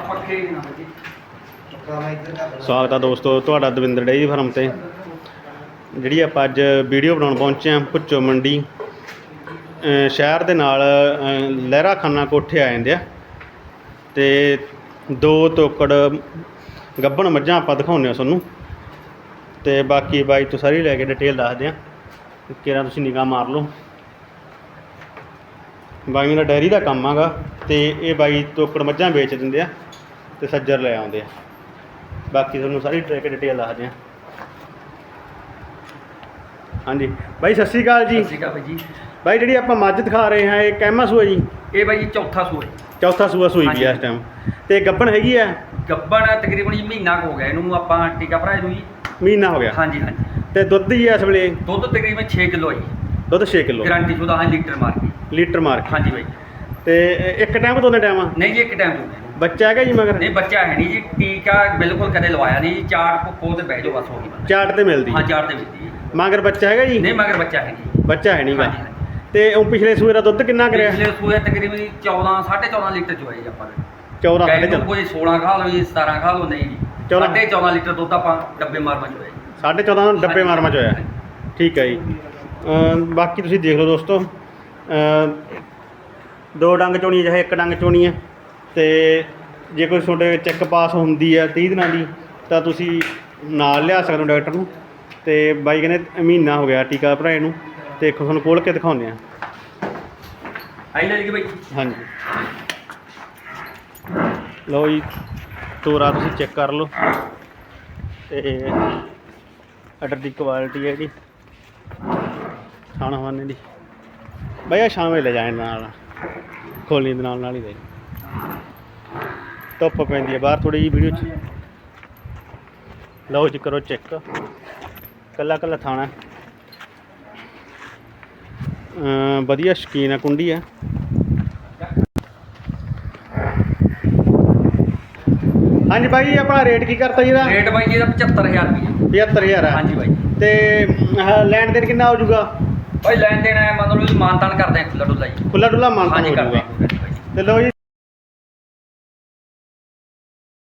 ਆ ਪੱਖੇ ਵੀ ਨਾ ਜੀ ਸਵਾਗਤ ਆ ਦੋਸਤੋ, ਤੁਹਾਡਾ ਦਵਿੰਦਰ ਡੇਰੀ ਫਾਰਮ ਤੇ। ਜਿਹੜੀ ਆਪਾਂ ਅੱਜ ਵੀਡੀਓ ਬਣਾਉਣ ਪਹੁੰਚੇ ਹਾਂ ਭੁੱਚੋ ਮੰਡੀ। ਅਹ ਸ਼ਹਿਰ ਦੇ ਨਾਲ, ਅਹ ਲਹਿਰਾ ਖਾਨਾ ਕੋਠੇ ਆ ਜਾਂਦੇ ਆ। ਤੇ ਦੋ ਤੋਕੜ ਗੱਬਣ ਮੱਝਾਂ ਆਪਾਂ ਦਿਖਾਉਂਦੇ ਆ ਤੁਹਾਨੂੰ। ਤੇ ਬਾਕੀ ਬਾਈ ਤੋਂ ਸਾਰੀ ਲੈ ਕੇ ਡਿਟੇਲ ਦੱਸਦੇ ਆ ਕਿਹੜਾ ਤੁਸੀਂ ਨਿਗਾਹ ਮਾਰ ਲਓ। ਬਾਈ ਮੇਰਾ ਡੈਰੀ ਦਾ ਕੰਮ ਆਗਾ ਤੇ ਇਹ ਬਾਈ ਤੋਕੜ ਮੱਝਾਂ ਵੇਚ ਦਿੰਦੇ ਆ। ਤੇ ਸੱਜਰ ਲੈ ਆਉਂਦੇ ਆ। ਬਾਕੀ ਤੁਹਾਨੂੰ ਸਾਰੀ ਟਰੈਕ ਡਿਟੇਲ ਦੱਸਦੇ ਆ। ਹਾਂਜੀ। ਬਾਈ ਸਤਿ ਸ਼੍ਰੀ ਅਕਾਲ ਜੀ। ਸਤਿ ਸ਼੍ਰੀ ਅਕਾਲ ਭਾਈ ਜੀ। ਬਾਈ ਜਿਹੜੀ ਆਪਾਂ ਮੱਝ ਦਿਖਾ ਰਹੇ ਹਾਂ ਇਹ ਕਹਿਮਾ ਸੂਆ ਜੀ? ਇਹ ਬਾਈ ਜੀ ਚੌਥਾ ਸੂਆ ਹੈ। ਚੌਥਾ ਸੂਆ ਸੂਈ ਵੀ ਆ ਇਸ ਟਾਈਮ ਤੇ ਗੱਬਣ ਹੈਗੀ ਆ? ਗੱਬਣ ਤਕਰੀਬਨ ਜੀ ਮਹੀਨਾ ਕੁ ਹੋ ਗਿਆ। ਇਹਨੂੰ ਆਪਾਂ ਟੀਕਾ ਭਰਾਏ ਨੂੰ ਜੀ। ਮਹੀਨਾ ਹੋ ਗਿਆ। ਹਾਂਜੀ ਹਾਂਜੀ। ਤੇ ਦੁੱਧ ਜੀ ਇਸ ਵੇਲੇ? ਦੁੱਧ ਤਕਰੀਬਨ 6 ਕਿਲੋ ਹੈ ਜੀ। ਦੁੱਧ 6 ਕਿਲੋ। ਗਾਰੰਟੀ ਸ਼ੁਦਾ ਹਾਂ ਲੀਟਰ ਮਾਰ ਕੇ। ਲੀਟਰ ਮਾਰ ਕੇ। ਹਾਂਜੀ ਬਾਈ। ਤੇ ਇੱਕ ਟਾਈਮ ਦੋਨੇ ਟਾਈਮ ਨਹੀਂ ਜੀ ਇੱਕ ਟਾਈਮ ਦੋ ਬੱਚਾ ਹੈਗਾ ਜੀ ਮਗਰ? ਨਹੀਂ ਬੱਚਾ ਹੈ ਨਹੀਂ ਜੀ ਟੀਕਾ ਬਿਲਕੁਲ ਕਦੇ ਲਵਾਇਆ ਨਹੀਂ ਜੀ ਚਾਰ ਭੁੱਖੋ ਤੇ ਬਹਿ ਜਾਓ ਬਸ ਹੋ ਗਈ ਬਸ। ਚਾਟ ਤੇ ਮਿਲਦੀ। ਹਾਂ ਚਾਰ ਤੇ ਮਿਲਦੀ ਜੀ। ਮਗਰ ਬੱਚਾ ਹੈਗਾ ਜੀ? ਨਹੀਂ ਮਗਰ ਬੱਚਾ ਹੈ ਨਹੀਂ। ਬੱਚਾ ਹੈ ਨਹੀਂਗਾ ਹਾਂਜੀ। ਤੇ ਉਹ ਪਿਛਲੇ ਸੂਏ ਦਾ ਦੁੱਧ ਕਿੰਨਾ ਕਰਿਆ? ਪਿਛਲੇ ਸੂਏ ਤਕਰੀਬਨ ਜੀ 14 14.5 ਲੀਟਰ ਚੋਇਆ ਜੀ ਆਪਾਂ ਨੇ। 14 ਕਈ ਸਾਢੇ ਨੂੰ ਕੋਈ 16 ਖਾ ਲਓ ਜੀ 17 ਖਾ ਲਓ ਨਹੀਂ ਜੀ। ਚੌਦਾਂ। 14.5 ਲੀਟਰ ਦੁੱਧ ਆਪਾਂ ਡੱਬੇ ਮਾਰ ਮਾਰ ਚੋਇਆ ਜੀ। ਸਾਢੇ 14 ਡੱਬੇ ਮਾਰ ਮਚ ਹੋਇਆ ਠੀਕ ਹੈ ਜੀ। ਅਮ ਬਾਕੀ ਤੁਸੀਂ ਦੇਖ ਲਓ ਦੋਸਤੋ। ਅਮ ਦੋ ਡੰਗ ਚੋਣੀ ਚਾਹੇ ਇੱਕ ਡੰਗ ਚੋਣੀ ਹੈ ਤੇ ਜੇ ਕੋਈ ਤੁਹਾਡੇ ਚੈੱਕ ਪਾਸ ਹੁੰਦੀ ਹੈ 30 ਦਿਨਾਂ ਦੀ ਤਾਂ ਤੁਸੀਂ ਨਾਲ ਲਿਆ ਸਕਦੇ ਹੋ ਡਾਕਟਰ ਨੂੰ। ਤੇ ਬਾਈ ਕਹਿੰਦੇ ਮਹੀਨਾ ਹੋ ਗਿਆ ਟੀਕਾ ਭਰਾਏ ਨੂੰ ਤੇ ਇੱਕ ਤੁਹਾਨੂੰ ਖੋਲ ਕੇ ਦਿਖਾਉਂਦੇ ਆ। ਆਈ ਲੈ ਲਈ ਬਾਈ। ਹਾਂਜੀ। ਲਓ ਜੀ ਤੋਰਾ ਤੁਸੀਂ ਚੈੱਕ ਕਰ ਲਓ। ਤੇ ਅਡਰ ਦੀ ਕੁਆਲਿਟੀ ਹੈ ਜੀ। ਖਾਣਾ ਖਾਣੇ ਦੀ। ਬਈ ਆ ਸ਼ਾਮ ਵੇਲੇ ਜਾਣ ਨਾਲ। ਖੋਲਣੀ ਦੇ ਨਾਲ ਨਾਲ ਹੀ ਦੇ ਧੁੱਪ ਪੈਂਦੀ ਹੈ। ਬਾਹਰ ਥੋੜੀ ਜਿਹੀ ਵੀਡੀਓ ਚ ਲਓ ਜੀ ਕਰੋ ਚੈੱਕ ਕੱਲਾ ਕੱਲਾ ਥਾਣਾ ਵਧੀਆ ਸ਼ਕੀਨ ਆ ਕੁੰਡੀ ਆ ਹਾਂਜੀ ਬਾਈ ਆਪਣਾ ਰੇਟ ਕੀ ਕਰਤਾ ਜੀ ਇਹਦਾ? ਰੇਟ ਬਾਈ ਜੀ ਇਹਦਾ 75000 ਰੁਪਏ 75000 ਆ ਹਾਂਜੀ ਬਾਈ। ਤੇ ਆਹ ਲੈਣ ਦੇਣ ਕਿੰਨਾ ਹੋ ਜਾਊਗਾ? ਬਾਈ ਲੈਣ ਦੇਣ ਹੈ ਮਾਨਤਾਨ ਕਰਦੇ ਆ ਖੁੱਲਾ ਡੁੱਲਾ ਜੀ। ਖੁੱਲਾ ਡੁੱਲਾ ਮਾਨਤਾ ਹਾਂਜੀ ਹੋ ਕਰਦੇ ਆ ਤੇ ਲਓ ਜੀ